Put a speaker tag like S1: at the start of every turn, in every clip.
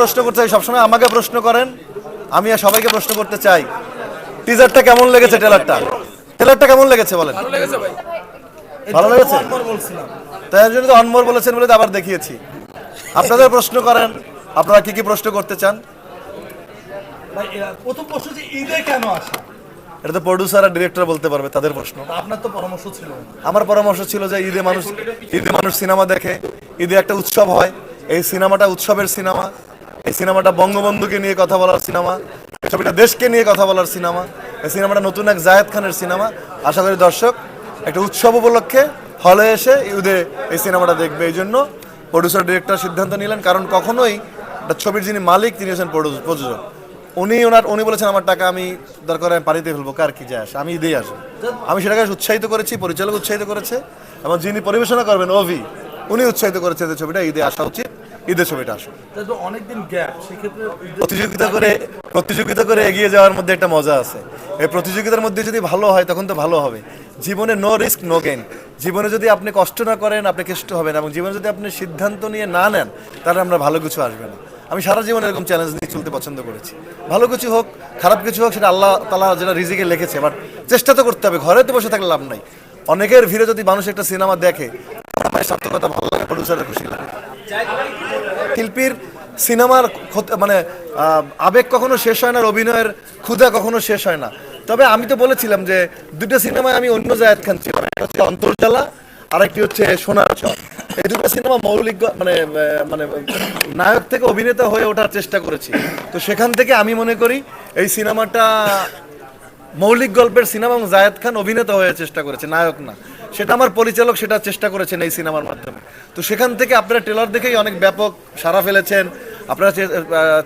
S1: প্রশ্ন করতে চাই সবসময় আমাকে প্রশ্ন করেন আমি আর সবাইকে প্রশ্ন করতে চাই। টিজারটা কেমন লেগেছে ট্রেলারটা ট্রেলারটা কেমন লেগেছে বলেন? ভালো লেগেছে তাই জন্য তো অনমোর বলেছেন বলে আবার দেখিয়েছি। আপনাদের প্রশ্ন করেন আপনারা কি কি প্রশ্ন করতে চান?
S2: ভাই, প্রথম প্রশ্ন যে ঈদে কেন আসা?
S1: এটা তো প্রডিউসার আর ডিরেক্টর বলতে পারবে তাদের প্রশ্ন।
S2: আপনার তো পরামর্শ ছিল।
S1: আমার পরামর্শ ছিল যে ঈদে মানুষ ঈদে মানুষ সিনেমা দেখে ঈদে একটা উৎসব হয়। এই সিনেমাটা উৎসবের সিনেমা এই সিনেমাটা বঙ্গবন্ধুকে নিয়ে কথা বলার সিনেমা ছবিটা দেশকে নিয়ে কথা বলার সিনেমা, এই সিনেমাটা নতুন এক জায়েদ খানের সিনেমা। আশা করি দর্শক, একটা উৎসব উপলক্ষে হলে এসে ঈদে এই সিনেমাটা দেখবে। এই জন্য প্রডিউসার ডিরেক্টর সিদ্ধান্ত নিলেন, কারণ কখনোই ছবির যিনি মালিক, তিনি হচ্ছেন প্রযোজক। উনি ওনার, উনি বলেছেন, আমার টাকা আমি, দরকার আমি পানিতে ফেলব, কার কি যায় আসে? আমি ঈদেই আসব। আমি সেটাকে উৎসাহিত করেছি, পরিচালক উৎসাহিত করেছে, এবং যিনি পরিবেশনা করবেন, অভি, উনি উৎসাহিত করেছে যে ছবিটা ঈদে আসা উচিত। ঈদের ছবিটা আসুক
S2: অনেকদিন গ্যাপ সেক্ষেত্রে
S1: প্রতিযোগিতা করে প্রতিযোগিতা করে এগিয়ে যাওয়ার মধ্যে একটা মজা আছে। এই প্রতিযোগিতার মধ্যে যদি ভালো হয় তখন তো ভালো হবে। জীবনে নো রিস্ক নো গেইন জীবনে যদি আপনি কষ্ট না করেন আপনি কষ্ট হবেন এবং জীবনে যদি আপনি সিদ্ধান্ত নিয়ে না নেন তাহলে আমরা ভালো কিছু আসবে না। আমি সারা জীবন এরকম চ্যালেঞ্জ নিয়ে চলতে পছন্দ করেছি। ভালো কিছু হোক খারাপ কিছু হোক সেটা আল্লাহ তালা যেটা রিজিকে লিখেছে বাট চেষ্টা তো করতে হবে ঘরে তো বসে থাকলে লাভ নাই। অনেকের ভিড়ে যদি মানুষ একটা সিনেমা দেখে সার্থকতা ভালো লাগে প্রডিউসারের খুশি লাগে। শিল্পীর সিনেমার মানে আবেগ কখনো শেষ হয় না অভিনয়ের ক্ষুধা কখনো শেষ হয় না। তবে আমি তো বলেছিলাম যে, দুটো সিনেমায় আমি অন্য জায়দ খান ছিলাম। একটা হচ্ছে অন্তর্জালা আর একটি হচ্ছে সোনার চর এই দুটো সিনেমা মৌলিক মানে মানে নায়ক থেকে অভিনেতা হয়ে ওঠার চেষ্টা করেছি। তো সেখান থেকে আমি মনে করি, এই সিনেমাটা মৌলিক গল্পের সিনেমা এবং জায়েদ খান অভিনেতা হয়ে চেষ্টা করেছে, নায়ক না। সেটা আমার পরিচালক সেটা চেষ্টা করেছেন এই সিনেমার মাধ্যমে। তো সেখান থেকে আপনারা ট্রেলার দেখেই অনেক ব্যাপক সাড়া ফেলেছেন। আপনারা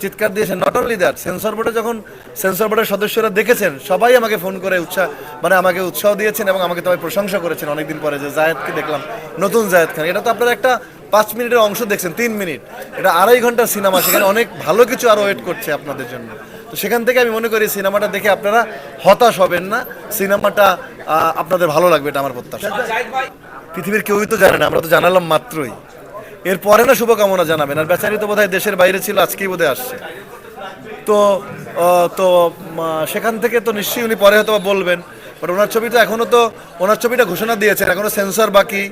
S1: চিৎকার দিয়েছেন নট অনলি দ্যাট সেন্সর বোর্ডে যখন সেন্সর বোর্ডের সদস্যরা দেখেছেন, সবাই আমাকে ফোন করে উৎসাহ মানে আমাকে উৎসাহ দিয়েছেন এবং আমাকে তবে প্রশংসা করেছেন অনেকদিন পরে যে জায়েদকে দেখলাম, নতুন জায়েদ খান। এটা তো আপনারা একটা পাঁচ মিনিটের অংশ দেখছেন, তিন মিনিট। এটা আড়াই ঘণ্টার সিনেমা, সেখানে অনেক ভালো কিছু আরও ওয়েট করছে আপনাদের জন্য। তো সেখান থেকে আমি মনে করি সিনেমাটা দেখে আপনারা হতাশ হবেন না। সিনেমাটা আপনাদের ভালো লাগবে এটা আমার প্রত্যাশা। পৃথিবীর কেউই তো জানে না, আমরা তো জানালাম মাত্রই। এর পরে না শুভকামনা জানাবেন, আর বেচারি তো বোধহয় দেশের বাইরে ছিল, আজকেই বোধহয় আসছে। তো তো সেখান থেকে তো নিশ্চয়ই উনি পরে হয়তো বলবেন, বাট ওনার ছবিটা এখনও তো, ওনার ছবিটা ঘোষণা দিয়েছেন এখনও সেন্সর বাকি।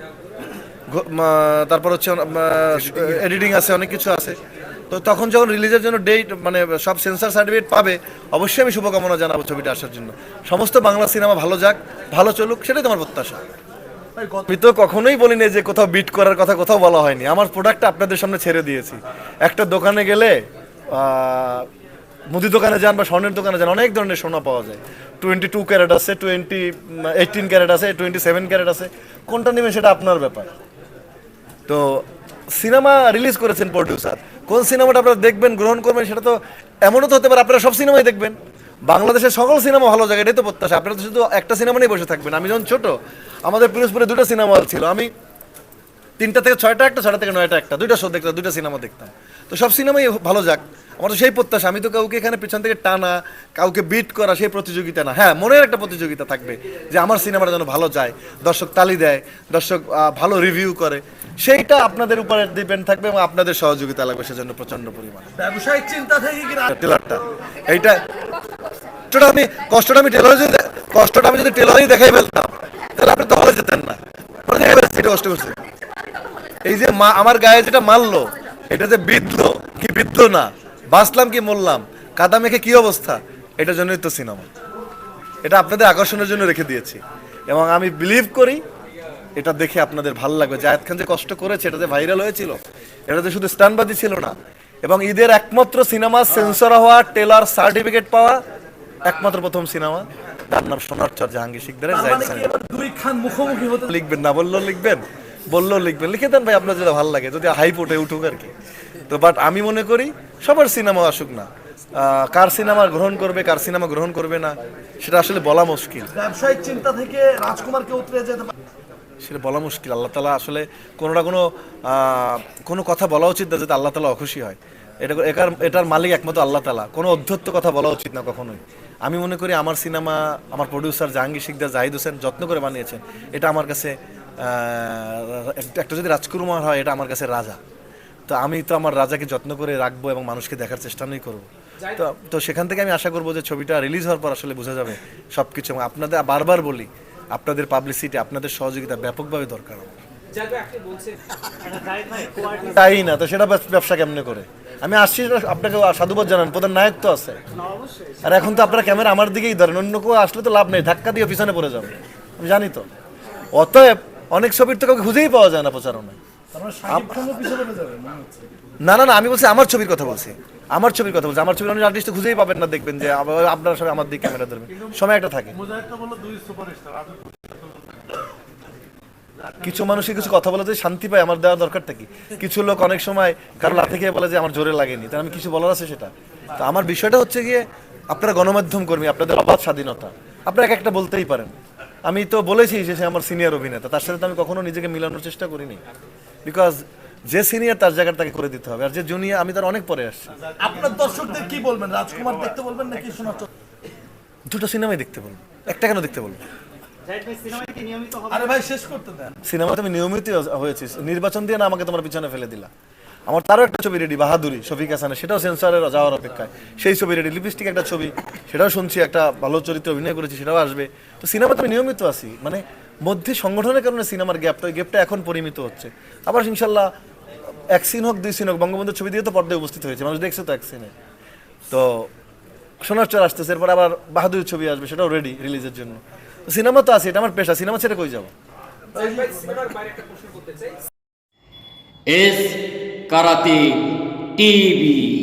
S1: তারপর হচ্ছে এডিটিং আছে, অনেক কিছু আছে। তো তখন যখন রিলিজের জন্য ডেট মানে সব সেন্সার সার্টিফিকেট পাবে, অবশ্যই আমি শুভকামনা জানাব ছবিটা আসার জন্য। সমস্ত বাংলা সিনেমা ভালো যাক, ভালো চলুক, সেটাই তোমার প্রত্যাশা। আমি তো কখনোই বলিনি যে কোথাও বিট করার কথা কোথাও বলা হয়নি। আমার প্রোডাক্টটা আপনাদের সামনে ছেড়ে দিয়েছি। একটা দোকানে গেলে মুদি দোকানে যান বা স্বর্ণের দোকানে যান, অনেক ধরনের সোনা পাওয়া যায়। টোয়েন্টি টু ক্যারেট আছে টোয়েন্টি এইটিন ক্যারেট আছে টোয়েন্টি সেভেন ক্যারেট আছে। কোনটা নেবেন সেটা আপনার ব্যাপার। তো, সিনেমা রিলিজ করেছেন প্রডিউসার কোন সিনেমাটা আপনারা দেখবেন, গ্রহণ করবেন, সেটা তো এমনও তো হতে পারে, আপনারা সব সিনেমাই দেখবেন। বাংলাদেশের সকল সিনেমা ভালো জায়গা এটাই তো প্রত্যাশা। আপনারা তো শুধু একটা সিনেমা নিয়ে বসে থাকবেন। আমি যখন ছোট, আমাদের পিরোজপুরে দুটো সিনেমা হল ছিল। আমি তিনটা থেকে ছয়টা একটা ছয়টা থেকে নয়টা একটা। দুইটা শো দেখতাম দুইটা সিনেমা দেখতাম। তো সব সিনেমাই ভালো যাক। আমার তো সেই প্রত্যাশা আমি তো কাউকে এখানে পেছন থেকে টানা কাউকে বিট করা সেই প্রতিযোগিতা না। হ্যাঁ মনের একটা প্রতিযোগিতা থাকবে যে আমার সিনেমাটা যেন ভালো যায় দর্শক তালি দেয় দর্শক ভালো রিভিউ করে। সেইটা আপনাদের উপরে ডিপেন্ড থাকবে এবং আপনাদের সহযোগিতা লাগবে সেজন্য প্রচণ্ড পরিমাণে।
S2: ব্যবসায়িক চিন্তা থেকে
S1: টেলারটা এইটা কষ্টটা আমি কষ্টটা আমি টেলারে যদি কষ্টটা আমি যদি টেলারেই দেখাই ফেলতাম তাহলে আপনি তো হলে যেতেন না। কষ্ট করছে এই যে মা আমার গায়ে যেটা মারলো এটা যে বিদ্ধ কি বিদ্ধ না? বাঁচলাম কি মরলাম? কাদা মেখে কি অবস্থা? এটার জন্যই তো সিনেমা। এটা আপনাদের আকর্ষণের জন্য রেখে দিয়েছি। এবং আমি বিলিভ করি এটা দেখে আপনাদের ভালো লাগবে। জায়েদ খান যে কষ্ট করেছে এটা যে ভাইরাল হয়েছিল এটা যে শুধু স্টানবাদি ছিল না এবং ঈদের একমাত্র সিনেমা সেন্সর হওয়া টেলার সার্টিফিকেট পাওয়া একমাত্র প্রথম সিনেমা তার নাম সোনার চর জাহাঙ্গীর শিকদারের
S2: মানে
S1: লিখবেন না বললেও লিখবেন। বললেও লিখবেন। লিখে দেন ভাই আপনার যেটা ভালো লাগে যদি হাইপ ওঠে উঠুক আর কি। তো বাট আমি মনে করি সবার সিনেমা আসুক না। কার সিনেমা গ্রহণ করবে কার সিনেমা গ্রহণ করবে না সেটা আসলে বলা মুশকিল।
S2: ব্যবসায়িক চিন্তা থেকে রাজকুমারকে উতরে যেতে
S1: সেটা বলা মুশকিল। আল্লাহ তালা আসলে কোনো না কোনো কোনো কথা বলা উচিত না যাতে আল্লাহ তালা অখুশি হয়। এটা এটার এটার মালিক একমাত্র আল্লাহ তালা। কোনো অধ্যত্ত কথা বলা উচিত না কখনোই। আমি মনে করি আমার সিনেমা আমার প্রডিউসার জাহাঙ্গীর শিকদার জাহিদ হোসেন যত্ন করে বানিয়েছেন। এটা আমার কাছে একটা- যদি রাজকুমার হয় এটা আমার কাছে রাজা। তো আমি তো আমার রাজাকে যত্ন করে রাখব এবং মানুষকে দেখার চেষ্টা নেই করব। তো তো সেখান থেকে আমি আশা করব যে ছবিটা রিলিজ হওয়ার পর আসলে বোঝা যাবে সব কিছু আপনাদের বারবার বলি আপনাদের পাবলিসিটি আপনাদের সহযোগিতা ব্যাপকভাবে দরকার তাই না? তো সেটা ব্যবস- ব্যবসা কেমনে করে? আমি আসছি আপনাকে সাধুবাদ জানান প্রধান নায়ক তো আছে। আর এখন তো আপনারা ক্যামেরা আমার দিকেই ধরেন অন্য কেউ আসলে তো লাভ নেই ধাক্কা দিয়ে পিছনে পড়ে যাবে। আমি জানি তো। অতএব অনেক ছবির তো কাউকে খুঁজেই পাওয়া যায় না প্রচারণায়।
S2: মনে
S1: না না না আমি বলছি আমার ছবির কথা বলছি। আমার ছবির কথা বলছি। আমার ছবির অনেক আর্টিস্ট খুঁজেই পাবেন না দেখবেন যে আপনারা সবাই আমার দিকে ক্যামেরা ধরবেন। সময় একটা থাকে। কিছু মানুষের কিছু কথা বলে যে শান্তি পায় আমার দেওয়া দরকারটা কি? কিছু লোক অনেক সময় কারও লাথে খেয়ে বলে যে আমার জোরে লাগেনি। তাই আমি কিছু বলার আছে সেটা। তো আমার বিষয়টা হচ্ছে গিয়ে আপনারা গণমাধ্যম কর্মী আপনাদের অবাধ স্বাধীনতা। আপনারা এক একটা বলতেই পারেন। আমি তো বলেছি যে সে আমার সিনিয়র অভিনেতা। তার সাথে তো আমি কখনো নিজেকে মিলানোর চেষ্টা করিনি। বিকজ যে সিনিয়র তার জায়গাটা তাকে করে দিতে হবে। আর যে জুনিয়র আমি তার অনেক পরে আসছি।
S2: আপনার দর্শকদের কি বলবেন? রাজকুমার দেখতে বলবেন নাকি শোনা
S1: দুটো সিনেমাই দেখতে বলব। একটা কেন দেখতে বলব?
S2: আরে ভাই শেষ করতে দেন।
S1: সিনেমাতে আমি নিয়মিত হয়েছি। নির্বাচন দিয়ে না আমাকে তোমার পিছনে ফেলে দিলা। আমার তারও একটা ছবি রেডি বাহাদুরি শফিক হাসানের সেটাও সেন্সরে যাওয়ার অপেক্ষায়। সেই ছবি রেডি লিপস্টিক একটা ছবি সেটাও শুনছি একটা ভালো চরিত্রে অভিনয় করেছি সেটাও আসবে। তো সিনেমাতে আমি নিয়মিত আছি মানে মধ্যে সংগঠনের কারণে সিনেমার গ্যাপটা ওই গ্যাপটা এখন পরিমিত হচ্ছে। আবার ইনশাল্লাহ এক সিন হোক দুই সিন হোক বঙ্গবন্ধুর ছবি দিয়ে তো পর্দায় উপস্থিত হয়েছে মানুষ দেখছে তো এক সিনে তো সোনার চর আসতেছে এরপর আবার বাহাদুর ছবি আসবে সেটাও রেডি রিলিজের জন্য। তো সিনেমা তো আছে এটা আমার পেশা সিনেমা ছেড়ে কই যাব?
S3: কারাতে টিভি।